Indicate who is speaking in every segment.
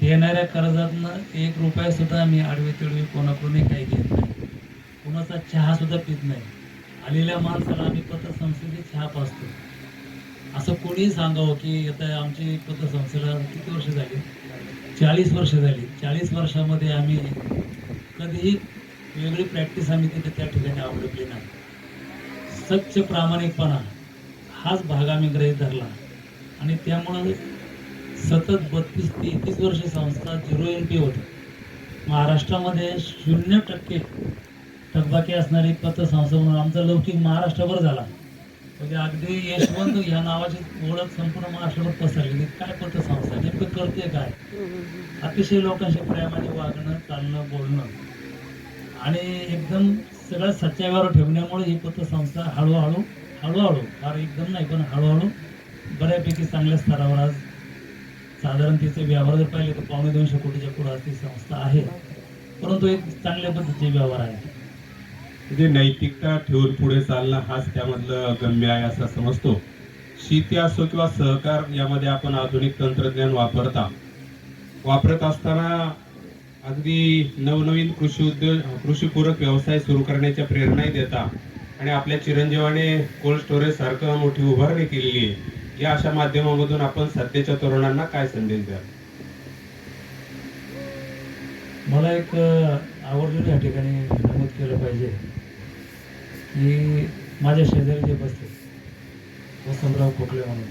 Speaker 1: येणाऱ्या कर्जातनं एक रुपया सुद्धा मी आडवी तिडवी कोणाकडूनही काही घेत नाही. कुणाचा चहा सुद्धा पित नाही. आलेल्या माणसाला आम्ही पतसंस्थेची चहा पाजतो. असं कोणीही सांगावं की आता आमची पतसंस्थेला किती वर्ष झाली? चाळीस वर्ष झाली. चाळीस वर्षामध्ये आम्ही कधीही वेगळी प्रॅक्टिस आम्ही तिथे त्या ठिकाणी आवडली नाही. स्वच्छ प्रामाणिकपणा हाच भाग आम्ही गृहीत धरला. आणि त्यामुळं सतत बत्तीस तेहतीस वर्ष संस्था झिरो एन पी होतं. महाराष्ट्रामध्ये शून्य टक्के थकबाकी असणारी पतसंस्था म्हणून आमचा लौकिक महाराष्ट्रभर झाला. म्हणजे अगदी यशवंत ह्या नावाची ओळख संपूर्ण महाराष्ट्रभर पसरलेली म्हणजे काय पतसंस्था नेमकं करते काय? अतिशय लोकांशी प्रेमाने वागणं चालणं बोलणं. आणि एकदम सगळ्या सच्चाईवर ठेवण्यामुळे ही पतसंस्था हळूहळू हळूहळू फार एकदम नाही पण हळूहळू बऱ्यापैकी चांगल्या स्तरावर आज साधारण तिचे व्यवहार जर पाहिले तर पावणे दोनशे कोटीच्या पुढे ती संस्था आहे. परंतु एक चांगल्या पद्धतीचे व्यवहार आहे.
Speaker 2: म्हणजे नैतिकता ठेवून पुढे चालणं हाच त्यामधलं गम्य आहे असं समजतो. शेती असो किंवा सहकार यामध्ये आपण आधुनिक तंत्रज्ञान वापरता. वापरत असताना अगदी नवनवीन कृषी उद्योग कृषीपूरक व्यवसाय सुरू करण्याच्या प्रेरणाही देता. आणि आपल्या चिरंजीवाने कोल्ड स्टोरेज सारखं मोठी उभारणी केलेली आहे. या अशा माध्यमामधून आपण सध्याच्या तरुणांना काय संदेश द्याल?
Speaker 1: मला एक आवर्जून या ठिकाणी नमूद केलं पाहिजे की माझ्या शेजारी जे बसले वसंतराव खोकले म्हणून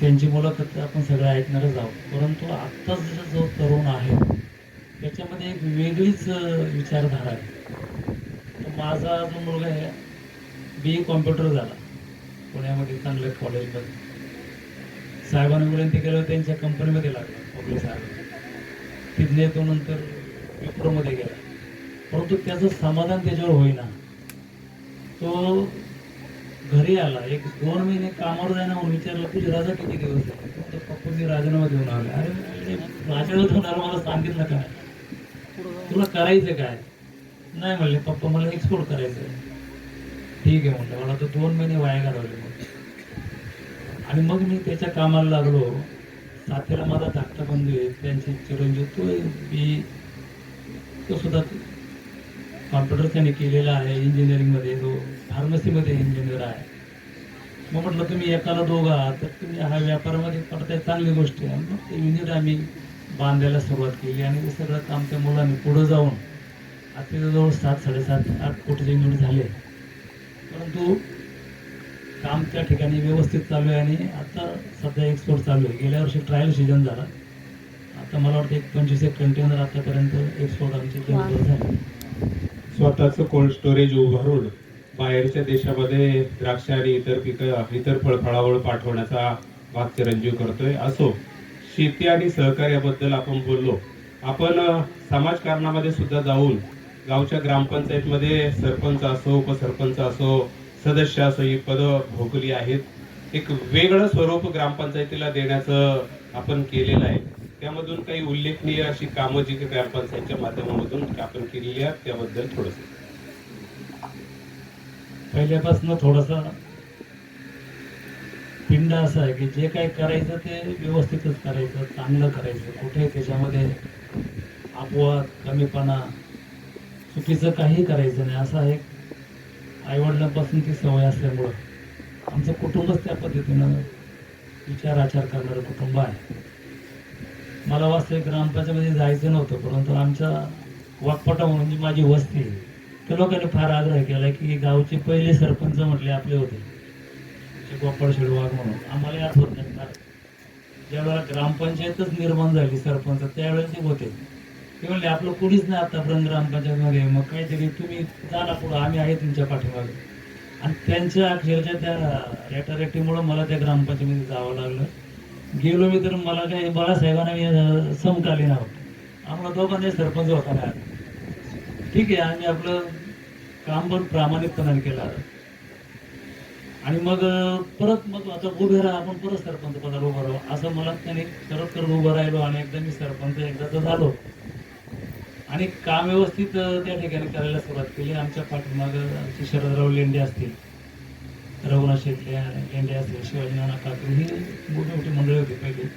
Speaker 1: त्यांची मुलाखत आपण सगळं ऐकणारच आहोत. परंतु आत्ताच जो तरुण आहे त्याच्यामध्ये एक वेगळीच विचारधारा आहे. तर माझा जो मुलगा आहे बी कॉम्प्युटर झाला. पुण्यामध्ये चांगल्या कॉलेजमध्ये साहेबांनी विनंती केलं त्यांच्या कंपनीमध्ये लागलं पब्लिक साहेब. तिथले तो नंतर विप्रोमध्ये गेला. परंतु त्याचं समाधान त्याच्यावर होईना. तो घरी आला एक दोन महिने कामावर जायना म्हणून विचारलं तुझी राजा किती दिवस आहे तर पप्पूंनी राजीनामा देऊन आले. अरे म्हणले, राजीनामा देऊन आला मला सांगितलं काय तुला करायचं काय? नाही म्हणले पप्पा मला एक्सपोर्ट करायचं आहे. ठीक आहे म्हणलं. मला तर दोन महिने वाया घालवले मग. आणि मग मी त्याच्या कामाला लागलो. साथीला माझा धाकटा बंधू आहे. त्यांचे चिरंजीव तो मी तो सुद्धा कॉम्प्युटर त्याने केलेला आहे इंजिनिअरिंगमध्ये तो फार्मसीमध्ये इंजिनियर आहे. मग म्हटलं तुम्ही एकाला दोघा आहात तर तुम्ही हा व्यापारामध्ये पडताय चांगली गोष्ट आहे. मग ते युनिट आम्ही बांधायला सुरुवात केली आणि ते सगळं काम त्या मुलांनी पुढं जाऊन आता जवळ सात साडेसात आठ कोटीचे युनिट झाले. परंतु काम त्या ठिकाणी व्यवस्थित चालू आहे आणि आता सध्या एक्सपोर्ट चालू आहे. गेल्या वर्षी ट्रायल सीझन झाला. आता मला वाटतं एक पंचवीस एक कंटेनर आतापर्यंत एक्सपोर्ट आमचे झाले.
Speaker 2: स्वतःचं कोल्ड स्टोरेज उभारून बाहेरच्या देशामध्ये द्राक्ष आणि इतर पिकं इतर फळफळावळ पाठवण्याचा भाग चिरंजीव करतोय. असो शेती आणि सहकार्याबद्दल आपण बोललो. आपण समाजकारणामध्ये सुद्धा जाऊन गावच्या ग्रामपंचायतमध्ये सरपंच असो उपसरपंच असो सदस्य असो ही पदं भोगली आहेत. एक वेगळं स्वरूप ग्रामपंचायतीला देण्याचं आपण केलेलं आहे. त्यामधून काही उल्लेखनीय अशी कामं जी काही ग्रामपंचायतच्या माध्यमामधून आपण केलेली आहेत त्याबद्दल थोडस.
Speaker 1: पहिल्यापासून थोडासा पिंड असं आहे की जे काही करायचं ते व्यवस्थितच करायचं चांगलं करायचं. कुठे त्याच्यामध्ये अपवाद कमीपणा चुकीचं काही करायचं नाही. असा एक आईवडिलांपासून ती सवय असल्यामुळं आमचं कुटुंबच त्या पद्धतीनं विचार आचार करणारं कुटुंब आहे. मला वास्तविक ग्रामपंचायतमध्ये जायचं नव्हतं परंतु आमच्या वाकपटा म्हणून जी माझी वस्ती त्या लोकांनी फार आग्रह केला की गावचे पहिले सरपंच म्हटले आपले होते. गोपाळ शेडवाग म्हणून. आम्हाला आठवत नाही. फार ज्यावेळेला ग्रामपंचायतच निर्माण झाली सरपंच त्यावेळेस ते होते. ते म्हणले आपलं कुणीच नाही आतापर्यंत ग्रामपंचायतमध्ये मग काहीतरी तुम्ही जा ना पुढं आम्ही आहे तुमच्या पाठीमागे. आणि त्यांच्या अक्षरच्या त्या रेटारेटीमुळं मला त्या ग्रामपंचायतीमध्ये जावं लागलं. गेलो मी तर मला काही बाळासाहेबांना मी समकालीन आहोत. आम्हाला दोघांनी सरपंच होता ना. ठीक आहे आम्ही आपलं काम पण प्रामाणिकपणाने केलं आणि मग परत मग आता उभे राहा आपण परत सरपंच पदाला उभं राहू. असं मला त्याने करत करत उभं राहिलो आणि एकदा मी सरपंच एकदा तर झालो. आणि काम व्यवस्थित त्या ठिकाणी करायला सुरुवात केली. आमच्या पाठीमागं आमचे शरदराव लेंडे असतील. रघुनाथ शेटले लेंडे असतील शिवाजी नाना ही मोठी मोठी मंडळी होती पहिली.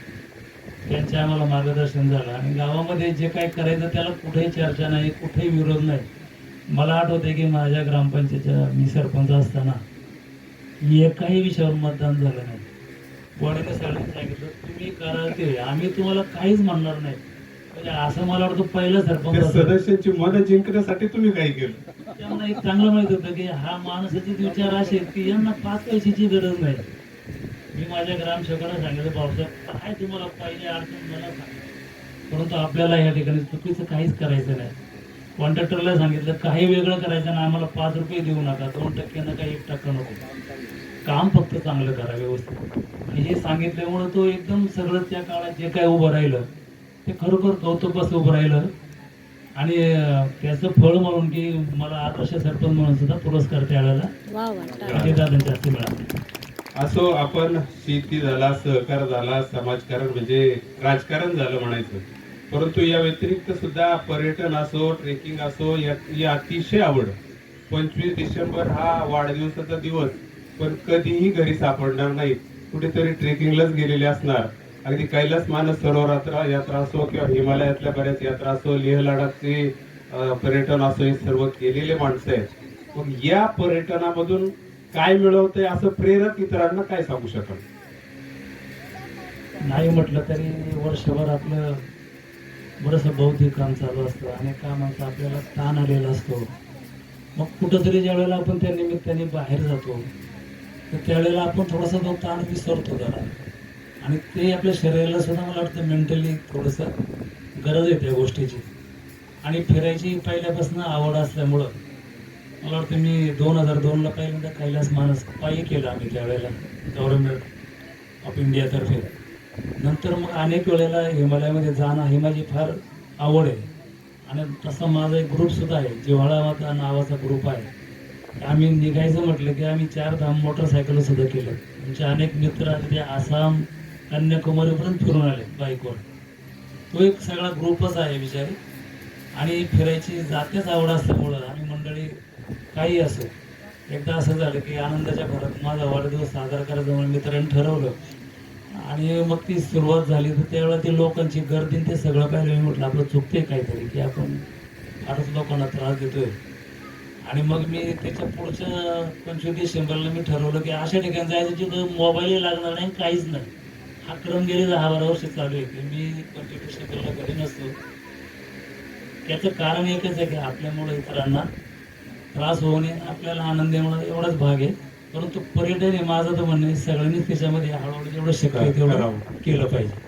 Speaker 1: त्यांचे आम्हाला मार्गदर्शन झालं. आणि गावामध्ये जे काही करायचं त्याला कुठेही चर्चा नाही कुठेही विरोध नाही. मला आठवते की माझ्या ग्रामपंचायतच्या मी सरपंच असताना एकाही विषयावर मतदान झालं नाही. कोणी सांगितलं तुम्ही करा ते. आम्ही तुम्हाला काहीच म्हणणार नाही. असं मला वाटतं पहिलं सरपंच
Speaker 2: त्या
Speaker 1: असेल.
Speaker 2: सदस्यांची मनं जिंकण्यासाठी तुम्ही काय केलं.
Speaker 1: त्यांना एक चांगलं माहीत होतं की हा माणसाचे विचार असे आहेत की यांना पाच पैशाची गरज नाही. मी माझ्या ग्रामसेवकाला सांगितलं भाऊसाहेब काय तुम्हाला पाहिजे अडचण मला सांगा. परंतु आपल्याला या ठिकाणी चुकीचं काहीच करायचं नाही. कॉन्ट्रॅक्टरला सांगितलं काही वेगळं करायचं ना आम्हाला पाच रुपये देऊ नका दोन टक्के नका एक टक्का नको. काम फक्त चांगलं करा व्यवस्थित. आणि हे सांगितल्यामुळं तो एकदम सगळं त्या काळात जे काय उभं राहिलं ते खरोखर कौतुक बस उभं राहिलं. आणि त्याचं फळ म्हणून की मला आदर्श सरपंच म्हणून सुद्धा पुरस्कार त्यावेळेला मिळाला.
Speaker 2: असो आपण शेती झाला सहकार झाला समाजकारण म्हणजे राजकारण झालं म्हणायचं. परंतु या व्यतिरिक्त सुद्धा पर्यटन असो ट्रेकिंग असो या ही अतिशय आवड. पंचवीस डिसेंबर हा वाढदिवसाचा दिवस. पण कधीही घरी सापडणार नाही. कुठेतरी ट्रेकिंगलाच गेलेले असणार. अगदी कैलास मानस सरोवर यात्रा असो किंवा हिमालयातल्या बऱ्याच यात्रा असो लेह लडाखचे पर्यटन असो हे सर्व केलेले माणसं आहेत. मग या पर्यटनामधून काय मिळवतंय असं प्रेरक इतरांना काय सांगू शकाल?
Speaker 1: नाही म्हटलं तरी वर्षभर आपलं बरंचसं बौद्धिक काम चालू असतं. अनेक कामांचा आपल्याला ताण आलेला असतो. मग कुठंतरी ज्या वेळेला आपण त्या निमित्ताने बाहेर जातो तर त्यावेळेला आपण थोडासा तो ताण विसरतो जरा. आणि ते आपल्या शरीराला सुद्धा मला वाटतं मेंटली थोडंसं गरज आहे त्या गोष्टीची. आणि फिरायची पहिल्यापासून आवड असल्यामुळं मला वाटतं मी दोन हजार दोनला पहिल्यांदा कैलास मानस पायी केलं आम्ही त्यावेळेला गव्हर्नमेंट ऑफ इंडियातर्फे नंतर मग अनेक वेळेला हिमालयामध्ये जाणं ही माझी फार आवड आहे. आणि तसा माझा एक ग्रुपसुद्धा आहे जिव्हाळा माता नावाचा ग्रुप आहे. आम्ही निघायचं म्हटलं की आम्ही चार धाम मोटरसायकलसुद्धा केलं. आमचे अनेक मित्र ते आसाम कन्याकुमारीपर्यंत फिरून आले बाईकवर. तो एक सगळा ग्रुपच आहे बिचारी. आणि फिरायची जातेच आवड असल्यामुळं आम्ही मंडळी काही असो. एकदा असं झालं की आनंदाच्या घरात माझा वाढदिवस साजरा करायचा म्हणून मित्रांनी ठरवलं. आणि मग ती सुरुवात झाली. तर त्यावेळेला ती लोकांची गर्दी ते सगळं पाहिलं मी म्हटलं आपलं चुकते काहीतरी की आपण फारच लोकांना त्रास देतोय. आणि मग मी त्याच्या पुढच्या पंचवीस डिसेंबरला मी ठरवलं की अशा ठिकाणी जायचं जिथं मोबाईलही लागणार नाही काहीच नाही. हा क्रम गेले दहा बारा वर्ष चालू आहे. की मी पंचवीस डिसेंबरला घरी नसतो. त्याचं कारण एकच आहे की आपल्यामुळे इतरांना त्रास होऊ नये आपल्याला आनंद येणं एवढाच भाग आहे. परंतु पर्यटन हे माझं तर म्हणणं सगळ्यांनीच त्याच्यामध्ये हळूहळू जेवढं शक्य तेवढं. केलं पाहिजे.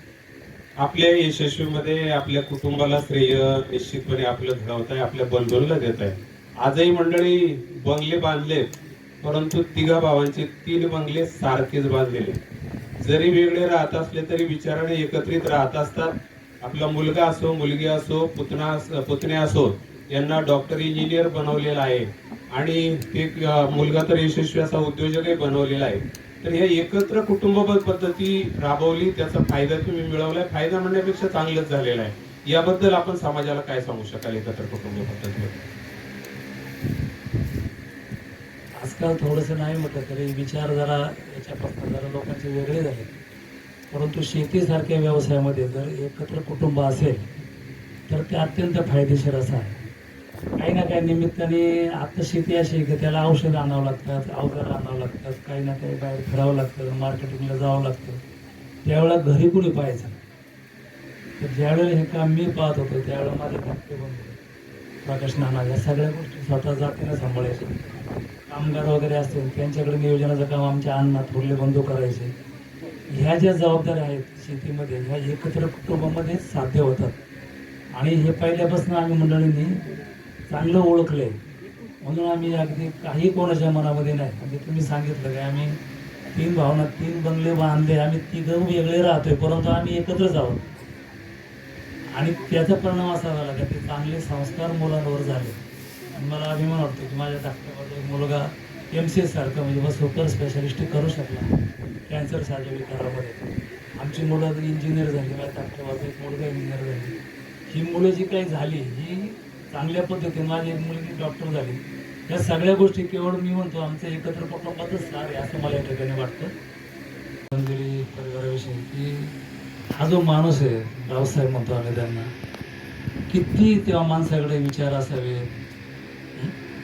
Speaker 2: आपल्या यशस्वीमध्ये आपल्या कुटुंबाला श्रेय निश्चितपणे आपलं घडवत आहे आपल्या बंधूंना देत आहे. आजही मंडळी बंगले बांधलेत परंतु तिघा भावांचे तीन बंगले सारखेच बांधलेले. जरी वेगळे राहत असले तरी विचाराने एकत्रित राहत असतात. आपला मुलगा असो मुलगी असो पुतना पुतणे पुतण्या असो यांना डॉक्टर इंजिनियर बनवलेला आहे. आणि एक मुलगा तर यशस्वी असा उद्योजकही बनवलेला आहे. तर ह्या एकत्र कुटुंब पद्धती राबवली त्याचा फायदा तुम्ही मिळवलाय. फायदा म्हणण्यापेक्षा चांगलंच झालेला आहे. याबद्दल आपण समाजाला काय सांगू शकाल एकत्र कुटुंब पद्धतीवर
Speaker 1: आजकाल थोडंसं नाही म्हटलं तरी विचार जरा याच्यापासून जरा लोकांचे वेगळे झाले. परंतु शेतीसारख्या व्यवसायामध्ये जर एकत्र कुटुंब असेल तर ते अत्यंत फायदेशीर असं आहे. काही ना काही निमित्ताने आता शेती अशी आहे की त्याला औषधं आणावं लागतात अवजार आणावं लागतात काही ना काही बाहेर फिरावं लागतं मार्केटिंगला जावं लागतं. त्यावेळेला घरी कुणी पाहायचं? तर ज्यावेळेला हे काम मी पाहत होतो त्यावेळेला माझे धाकटे बंद प्रकाश नाना या सगळ्या गोष्टी स्वतः जातीनं सांभाळायच्या कामगार वगैरे असतील त्यांच्याकडे नियोजनाचं काम आमच्या अन्नात थोरले बंधू करायचे. ह्या ज्या जबाबदाऱ्या आहेत शेतीमध्ये ह्या एकत्र कुटुंबामध्ये साध्य होतात. आणि हे पहिल्यापासून आम्ही मंडळींनी चांगलं ओळखलंय. म्हणून आम्ही अगदी काही कोणाच्या मनामध्ये नाही. म्हणजे तुम्ही सांगितलं की आम्ही तीन भावना तीन बंगले बांधले आम्ही तिघं वेगळे राहतोय परंतु आम्ही एकत्रच आहोत. आणि त्याचा परिणाम असा झाला की ते चांगले संस्कार मुलांवर झाले. आणि मला अभिमान वाटतो की माझ्या धाकट्यामध्ये एक मुलगा एम सी एस सारखं म्हणजे बस सुपर स्पेशालिस्ट करू शकला. कॅन्सर सार्जरी विकारामध्ये आमची मुलं इंजिनियर झाली माझ्या धाकट्यामध्ये एक मुलगा इंजिनियर झाली. ही मुलं जी काही झाली ही चांगल्या पद्धतीने माझी एक मुलगी डॉक्टर झाली. या सगळ्या गोष्टी केवळ मी म्हणतो आमचं एकत्र कुटुंबातच सार आहे असं मला या ठिकाणी वाटतं. परिवाराविषयी की हा जो माणूस आहे रावसाहेब म्हणतो आम्ही त्यांना किती तेव्हा माणसाकडे विचार असावेत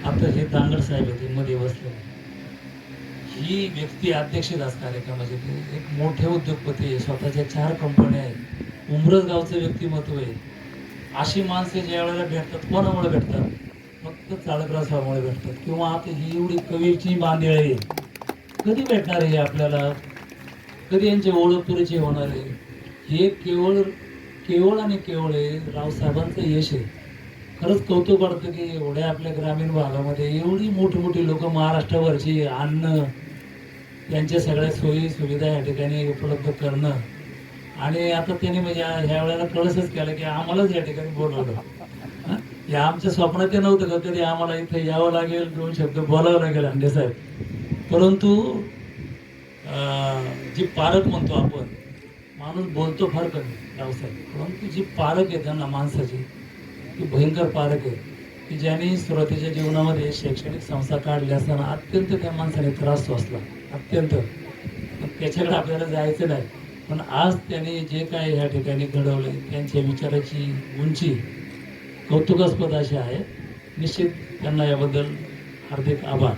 Speaker 1: आपलं हे दांगड साहेब होते मध्ये बसले. ही व्यक्ती अध्यक्षदास कार्यक्रमाचे एक मोठे उद्योगपती आहे. स्वतःच्या चार कंपन्या आहेत. उमरस गावचं व्यक्तिमत्व आहे. अशी माणसं ज्या वेळेला भेटतात कोणामुळे भेटतात? फक्त चाळकरासामुळे भेटतात. किंवा आता ही एवढी कवीची बांधेळ आहे. कधी भेटणार आहे आपल्याला? कधी यांची ओळख पुरेची होणार आहे? हे केवळ केवळ आणि केवळ हे रावसाहेबांचं यश आहे. खरंच कौतुक वाटतं की एवढ्या आपल्या ग्रामीण भागामध्ये एवढी मोठी मोठी लोक महाराष्ट्रावरची अन्न यांच्या सगळ्या सोयी सुविधा या ठिकाणी उपलब्ध करणं. आणि आता त्यांनी म्हणजे ह्या वेळेला कळसच केलं की आम्हालाच या ठिकाणी बोलवलं हे? आमच्या स्वप्नात ते नव्हतं का? तरी आम्हाला इथे यावं लागेल दोन शब्द बोलावं लागेल अंडे साहेब. परंतु जी पारक म्हणतो आपण माणूस बोलतो फार कमी रावसाहेब. परंतु जी पारक आहे त्यांना माणसाची ती भयंकर पारख आहे की ज्यांनी सुरुवातीच्या जीवनामध्ये शैक्षणिक संस्था काढल्या असताना अत्यंत त्या माणसाने त्रास सोसला. अत्यंत. त्याच्याकडे आपल्याला जायचं नाही. पण आज त्यांनी जे काय ह्या ठिकाणी घडवलं त्यांच्या विचाराची उंची कौतुकास्पद अशी आहे. निश्चित त्यांना याबद्दल हार्दिक आभार.